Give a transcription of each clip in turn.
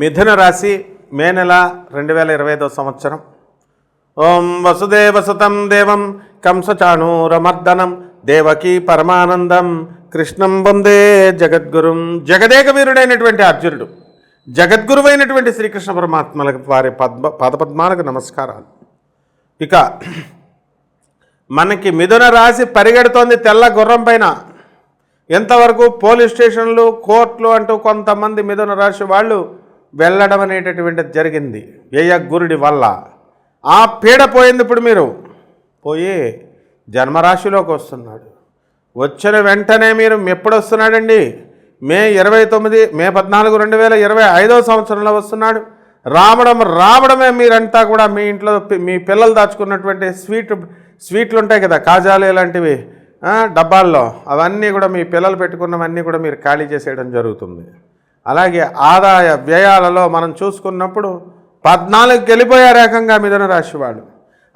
మిథున రాశి మే నెల రెండు వేల ఇరవై ఐదో సంవత్సరం. ఓం వసుదేవసుతం దేవం కంసచాణూరమర్దనం దేవకీ పరమానందం కృష్ణం వందే జగద్గురుం. జగదేక వీరుడైనటువంటి అర్జునుడు జగద్గురువైనటువంటి శ్రీకృష్ణ పరమాత్మలకు వారి పద్మ పదపద్మాలకు నమస్కారాలు. ఇక మనకి మిథున రాశి పరిగెడుతోంది తెల్ల గుర్రం పైన. ఎంతవరకు పోలీస్ స్టేషన్లు కోర్టులు అంటూ కొంతమంది మిథున రాశి వాళ్ళు వెళ్ళడం అనేటటువంటిది జరిగింది. వ్యయ గురుడి వల్ల. ఆ పీడ పోయింది ఇప్పుడు మీరు. పోయి జన్మరాశిలోకి వస్తున్నాడు. వచ్చిన వెంటనే మీరు ఎప్పుడు వస్తున్నాడండి మే ఇరవై తొమ్మిది మే పద్నాలుగు రెండు వేల ఇరవై ఐదో సంవత్సరంలో వస్తున్నాడు. రావడం రావడమే మీరంతా కూడా మీ ఇంట్లో పి- మీ పిల్లలు దాచుకున్నటువంటి స్వీట్ స్వీట్లు ఉంటాయి కదా కాజాలు ఇలాంటివి డబ్బాల్లో. అవన్నీ కూడా మీ పిల్లలు పెట్టుకున్నవన్నీ కూడా మీరు ఖాళీ చేసేయడం జరుగుతుంది. అలాగే ఆదాయ వ్యయాలలో మనం చూసుకున్నప్పుడు పద్నాలుగు గెలిపోయే రేఖంగా మిథున రాశివాడు.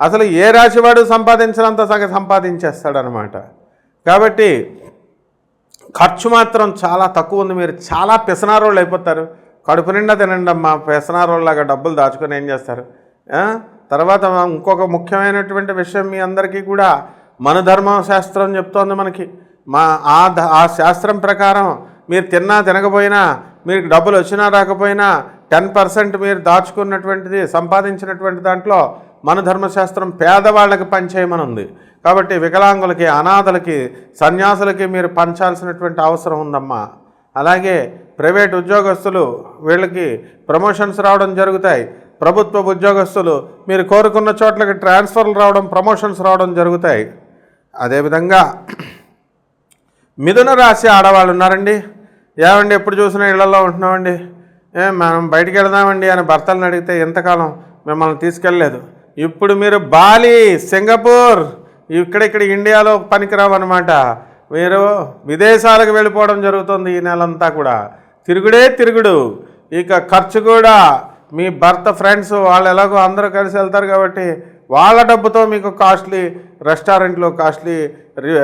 అసలు ఏ రాశివాడు సంపాదించినంత సగ సంపాదించేస్తాడనమాట. కాబట్టి ఖర్చు మాత్రం చాలా తక్కువ ఉంది. మీరు చాలా పెసనారోళ్ళు అయిపోతారు. కడుపు నిండా తినండి అమ్మా. పెసనారోళ్ళలాగా డబ్బులు దాచుకొని ఏం చేస్తారు? తర్వాత ఇంకొక ముఖ్యమైనటువంటి విషయం మీ అందరికీ కూడా మన ధర్మ శాస్త్రం చెప్తోంది మనకి. మా ఆ ఆ శాస్త్రం ప్రకారం మీరు తిన్నా తినకపోయినా మీకు డబ్బులు వచ్చినా రాకపోయినా టెన్ పర్సెంట్ మీరు దాచుకున్నటువంటిది సంపాదించినటువంటి దాంట్లో మన ధర్మశాస్త్రం పేదవాళ్ళకి పంచేయమని ఉంది కాబట్టి వికలాంగులకి అనాథలకి సన్యాసులకి మీరు పంచాల్సినటువంటి అవసరం ఉందమ్మా. అలాగే ప్రైవేట్ ఉద్యోగస్తులు వీళ్ళకి ప్రమోషన్స్ రావడం జరుగుతాయి. ప్రభుత్వ ఉద్యోగస్తులు మీరు కోరుకున్న చోట్లకి ట్రాన్స్ఫర్లు రావడం ప్రమోషన్స్ రావడం జరుగుతాయి. అదేవిధంగా మిథున రాశి ఆడవాళ్ళు ఉన్నారండి. ఏమండి ఎప్పుడు చూసినా ఇళ్ళలో ఉంటున్నామండి? ఏ మనం బయటికి వెళదామండి అని భర్తలను అడిగితే ఎంతకాలం మిమ్మల్ని తీసుకెళ్ళలేదు. ఇప్పుడు మీరు బాలి సింగపూర్ ఇక్కడిక్కడ ఇండియాలో పనికిరావు అనమాట మీరు విదేశాలకు వెళ్ళిపోవడం జరుగుతుంది ఈ నెలంతా కూడా. తిరుగుడే తిరుగుడు. ఇక ఖర్చు కూడా మీ భర్త ఫ్రెండ్స్ వాళ్ళు ఎలాగో అందరూ కలిసి వెళ్తారు కాబట్టి వాళ్ళ డబ్బుతో మీకు కాస్ట్లీ రెస్టారెంట్లు కాస్ట్లీ రి-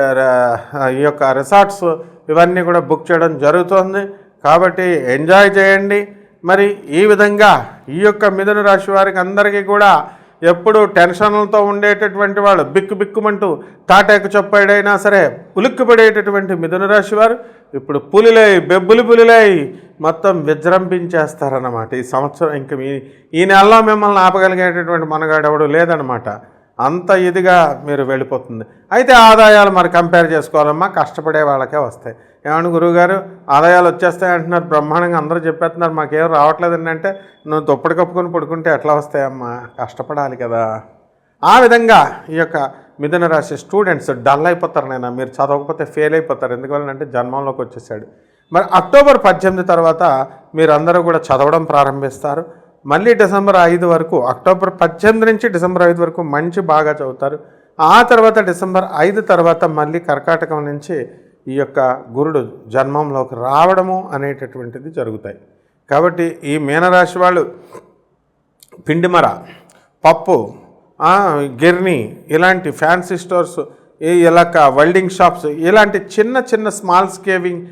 ఈ యొక్క రిసార్ట్స్ ఇవన్నీ కూడా బుక్ చేయడం జరుగుతుంది. కాబట్టి ఎంజాయ్ చేయండి. మరి ఈ విధంగా ఈ యొక్క మిథున రాశి వారికి అందరికీ కూడా ఎప్పుడు టెన్షన్లతో ఉండేటటువంటి వాళ్ళు బిక్కు బిక్కుమంటూ తాటాకు చొప్పైడైనా సరే ఉలిక్కిపడేటటువంటి మిథున రాశి వారు ఇప్పుడు పులిలై బెబ్బులు పులిలై మొత్తం విజృంభించేస్తారన్నమాట. ఈ సంవత్సరం ఇంక మీ ఈ నెలలో మిమ్మల్ని ఆపగలిగేటటువంటి మనగాడెవడు లేదనమాట అంత ఇదిగా మీరు వెళ్ళిపోతుంది. అయితే ఆదాయాలు మరి కంపేర్ చేసుకోవాలమ్మా కష్టపడే వాళ్ళకే వస్తాయి. ఏమన్నా గురువుగారు? ఆదాయాలు వచ్చేస్తాయి అంటున్నారు బ్రహ్మాండంగా అందరూ చెప్పేస్తున్నారు మాకేం రావట్లేదండి అంటే నువ్వు దుప్పటి కప్పుకొని పడుకుంటే ఎట్లా వస్తాయమ్మా? కష్టపడాలి కదా. ఆ విధంగా ఈ యొక్క మిథున రాశి స్టూడెంట్స్ డల్ అయిపోతారు నేను మీరు చదవకపోతే ఫెయిల్ అయిపోతారు. ఎందువల్లంటే జన్మంలోకి వచ్చేసాడు. మరి అక్టోబర్ పద్దెనిమిది తర్వాత మీరందరూ కూడా చదవడం ప్రారంభిస్తారు. మళ్ళీ డిసెంబర్ ఐదు వరకు అక్టోబర్ పద్దెనిమిది నుంచి డిసెంబర్ ఐదు వరకు మంచి బాగా చదువుతారు. ఆ తర్వాత డిసెంబర్ ఐదు తర్వాత మళ్ళీ కర్కాటకం నుంచి ఈ యొక్క గురుడు జన్మంలోకి రావడము అనేటటువంటిది జరుగుతాయి. కాబట్టి ఈ మీనరాశి వాళ్ళు పిండిమర పప్పు గిర్ని ఇలాంటి ఫ్యాన్సీ స్టోర్స్ ఇలాక వెల్డింగ్ షాప్స్ ఇలాంటి చిన్న చిన్న స్మాల్ స్కేవింగ్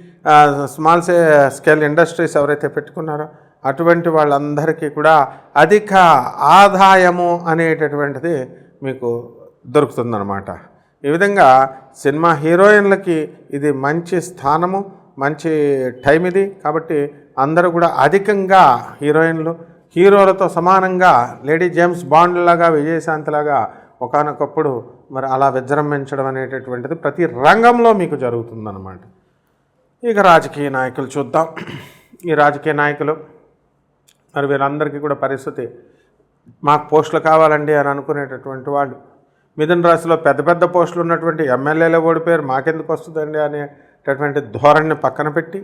స్మాల్ స్కేల్ ఇండస్ట్రీస్ ఎవరైతే పెట్టుకున్నారో అటువంటి వాళ్ళందరికీ కూడా అధిక ఆదాయము అనేటటువంటిది మీకు దొరుకుతుందన్నమాట. ఈ విధంగా సినిమా హీరోయిన్లకి ఇది మంచి స్థానము మంచి టైం ఇది కాబట్టి అందరూ కూడా అధికంగా హీరోయిన్లు హీరోలతో సమానంగా లేడీ జేమ్స్ బాండ్ లాగా విజయశాంతిలాగా ఒకనొకప్పుడు మరి అలా విజృంభించడం అనేటటువంటిది ప్రతి రంగంలో మీకు జరుగుతుందన్నమాట. ఇక రాజకీయ నాయకులు చూద్దాం. ఈ రాజకీయ నాయకులు మరి వీళ్ళందరికీ కూడా పరిస్థితి మాకు పోస్టులు కావాలండి అని అనుకునేటటువంటి వాళ్ళు. మిథున రాశిలో పెద్ద పెద్ద పోస్టులు ఉన్నటువంటి ఎమ్మెల్యేలే ఓడిపోయారు మాకెందుకు వస్తుందండి అనేటటువంటి ధోరణిని పక్కన పెట్టి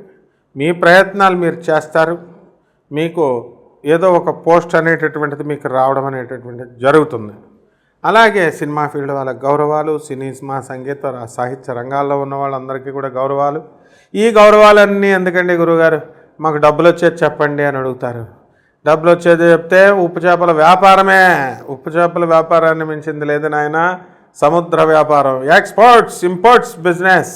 మీ ప్రయత్నాలు మీరు చేస్తారు. మీకు ఏదో ఒక పోస్ట్ అనేటటువంటిది మీకు రావడం అనేటటువంటిది జరుగుతుంది. అలాగే సినిమా ఫీల్డ్ వాళ్ళ గౌరవాలు సినిమా సంగీత సాహిత్య రంగాల్లో ఉన్న వాళ్ళందరికీ కూడా గౌరవాలు. ఈ గౌరవాలన్నీ ఎందుకండి గురుగారు? మాకు డబ్బులు వచ్చేది చెప్పండి అని అడుగుతారు. డబ్బులు వచ్చేది చెప్తే ఉప్పు చేపల వ్యాపారమే. ఉప్పు చేపల వ్యాపారాన్ని మించింది లేదు నాయన. సముద్ర వ్యాపారం ఎక్స్పోర్ట్స్ ఇంపోర్ట్స్ బిజినెస్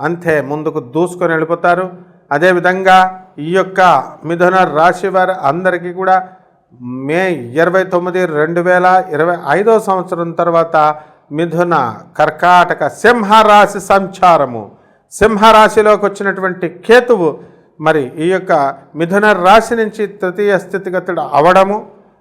అంతే ముందుకు దూసుకొని వెళ్ళిపోతారు. అదేవిధంగా ఈ యొక్క మిథున రాశి వారి అందరికీ కూడా మే ఇరవై తొమ్మిది రెండు వేల ఇరవై ఐదో సంవత్సరం తర్వాత మిథున కర్కాటక సింహరాశి సంచారము. సింహరాశిలోకి వచ్చినటువంటి కేతువు మరి ఈ యొక్క మిథున రాశి నుంచి తృతీయ స్థితిగతుడు అవడము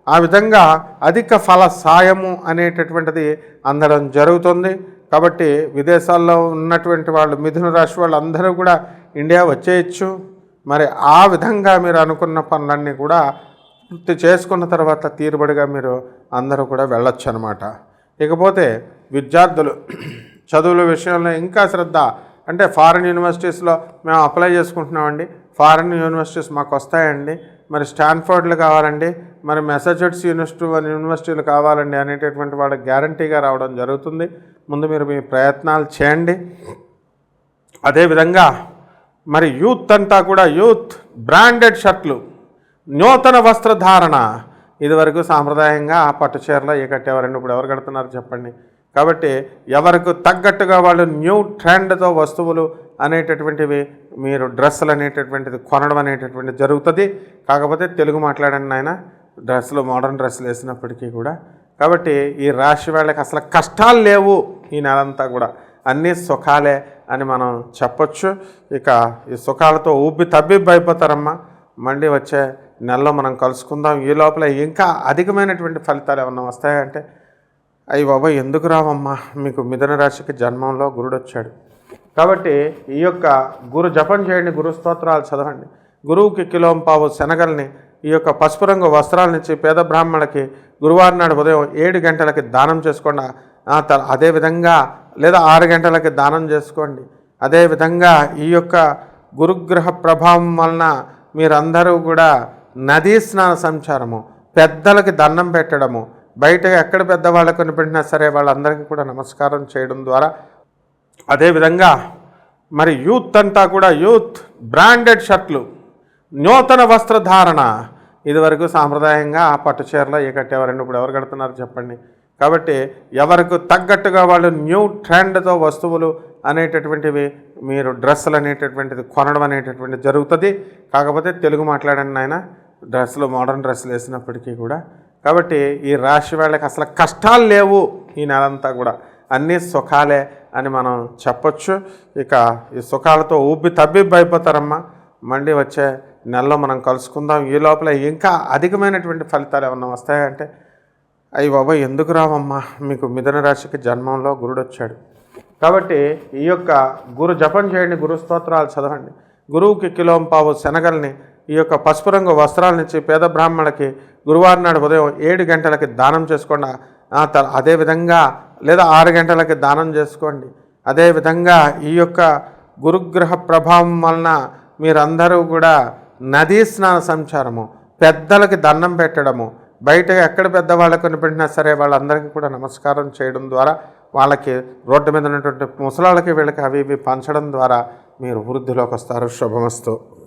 ఆ విధంగా అధిక ఫల సాయము అనేటటువంటిది అందడం జరుగుతుంది. కాబట్టి విదేశాల్లో ఉన్నటువంటి వాళ్ళు మిథున రాశి వాళ్ళు అందరూ కూడా ఇండియా వచ్చేయచ్చు. మరి ఆ విధంగా మీరు అనుకున్న పనులన్నీ కూడా పూర్తి చేసుకున్న తర్వాత తీరుబడిగా మీరు అందరూ కూడా వెళ్ళొచ్చు అనమాట ఇకపోతే విద్యార్థులు చదువుల విషయంలో ఇంకా శ్రద్ధ అంటే ఫారిన్ యూనివర్సిటీస్లో మేము అప్లై చేసుకుంటున్నామండి. ఫారిన్ యూనివర్సిటీస్ మాకు వస్తాయండి. మరి స్టాన్ఫోర్డ్లు కావాలండి. మరి మెసచ్యూట్స్ యూనివర్సిటీ యూనివర్సిటీలు కావాలండి అనేటటువంటి వాళ్ళకి గ్యారంటీగా రావడం జరుగుతుంది. ముందు మీరు మీ ప్రయత్నాలు చేయండి. అదేవిధంగా మరి యూత్ అంతా కూడా యూత్ బ్రాండెడ్ షర్ట్లు నూతన వస్త్రధారణ. ఇదివరకు సాంప్రదాయంగా ఆ పట్టు చీరలో ఏ కట్టేవారండి? ఇప్పుడు ఎవరు కడుతున్నారు చెప్పండి. కాబట్టి ఎవరికి తగ్గట్టుగా వాళ్ళు న్యూ ట్రెండ్తో వస్తువులు అనేటటువంటివి మీరు డ్రెస్సులు అనేటటువంటిది కొనడం అనేటటువంటిది జరుగుతుంది. కాకపోతే తెలుగు మాట్లాడండి నాయన డ్రెస్సులు మోడర్న్ డ్రెస్సులు వేసినప్పటికీ కూడా. కాబట్టి ఈ రాశి వాళ్ళకి అసలు కష్టాలు లేవు ఈ నెలంతా కూడా. అన్నీ సుఖాలే అని మనం చెప్పొచ్చు. ఇక ఈ సుఖాలతో ఊపి తబ్బిబ్బి అయిపోతారమ్మా. మళ్ళీ వచ్చే నెలలో మనం కలుసుకుందాం. ఈ లోపల ఇంకా అధికమైనటువంటి ఫలితాలు ఏమన్నా వస్తాయంటే అయ్యి బాబా ఎందుకు రావమ్మా? మీకు మిథున రాశికి జన్మంలో గురుడు వచ్చాడు. కాబట్టి ఈ యొక్క గురు జపం చేయండి గురు స్తోత్రాలు చదవండి. గురువుకి కిలోం పావు శనగల్ని ఈ యొక్క పసుపు రంగు వస్త్రాలనిచ్చి పేద బ్రాహ్మణులకి గురువారం నాడు ఉదయం ఏడు గంటలకి దానం చేసుకోండి. అదేవిధంగా లేదా ఆరు గంటలకి దానం చేసుకోండి. అదేవిధంగా ఈ యొక్క గురుగ్రహ ప్రభావం వలన మీరందరూ కూడా నదీ స్నాన సంచారము పెద్దలకి దండం పెట్టడము బయట ఎక్కడ పెద్దవాళ్ళకు కనిపెట్టినా సరే వాళ్ళందరికీ కూడా నమస్కారం చేయడం ద్వారా అదేవిధంగా మరి యూత్ అంతా కూడా యూత్ బ్రాండెడ్ షర్ట్లు నూతన వస్త్రధారణ. ఇదివరకు సాంప్రదాయంగా ఆ పట్టు చీరలు ఏ కట్టేవారండి? ఇప్పుడు ఎవరు కడుతున్నారు చెప్పండి. కాబట్టి ఎవరికి తగ్గట్టుగా వాళ్ళు న్యూ ట్రెండ్తో వస్తువులు అనేటటువంటివి మీరు డ్రెస్సులు అనేటటువంటిది కొనడం అనేటటువంటిది జరుగుతుంది. కాకపోతే తెలుగు మాట్లాడండి నాయన డ్రెస్సులు మోడర్న్ డ్రెస్సులు వేసినప్పటికీ కూడా. కాబట్టి ఈ రాశి వాళ్ళకి అసలు కష్టాలు లేవు ఈ నెలంతా కూడా. అన్నీ సుఖాలే అని మనం చెప్పొచ్చు. ఇక ఈ సుఖాలతో ఊపి తబ్బిబ్బి అయిపోతారమ్మా. మళ్ళీ వచ్చే నెలలో మనం కలుసుకుందాం. ఈ లోపల ఇంకా అధికమైనటువంటి ఫలితాలు ఏమన్నా వస్తాయంటే అయ్యి బాబా ఎందుకు రావమ్మా? మీకు మిథున రాశికి జన్మంలో గురుడు వచ్చాడు. కాబట్టి ఈ యొక్క గురు జపం చేయండి గురు స్తోత్రాలు చదవండి. గురువుకి కిలోం పావు శనగల్ని ఈ యొక్క పసుపు రంగు వస్త్రాలనిచ్చి పేద బ్రాహ్మణులకి గురువారం నాడు ఉదయం ఏడు గంటలకి దానం చేసుకోండి. త- అదేవిధంగా లేదా ఆరు గంటలకి దానం చేసుకోండి. అదేవిధంగా ఈ యొక్క గురుగ్రహ ప్రభావం వలన మీరందరూ కూడా నదీ స్నాన సంచారము పెద్దలకి దండం పెట్టడము బయట ఎక్కడ పెద్దవాళ్ళకు కనిపెట్టినా సరే వాళ్ళందరికీ కూడా నమస్కారం చేయడం ద్వారా వాళ్ళకి రోడ్డు మీద ఉన్నటువంటి ముసలాళ్ళకి వీళ్ళకి అవి ఇవి పంచడం ద్వారా మీరు వృద్ధిలోకి వస్తారు. శుభమస్తు.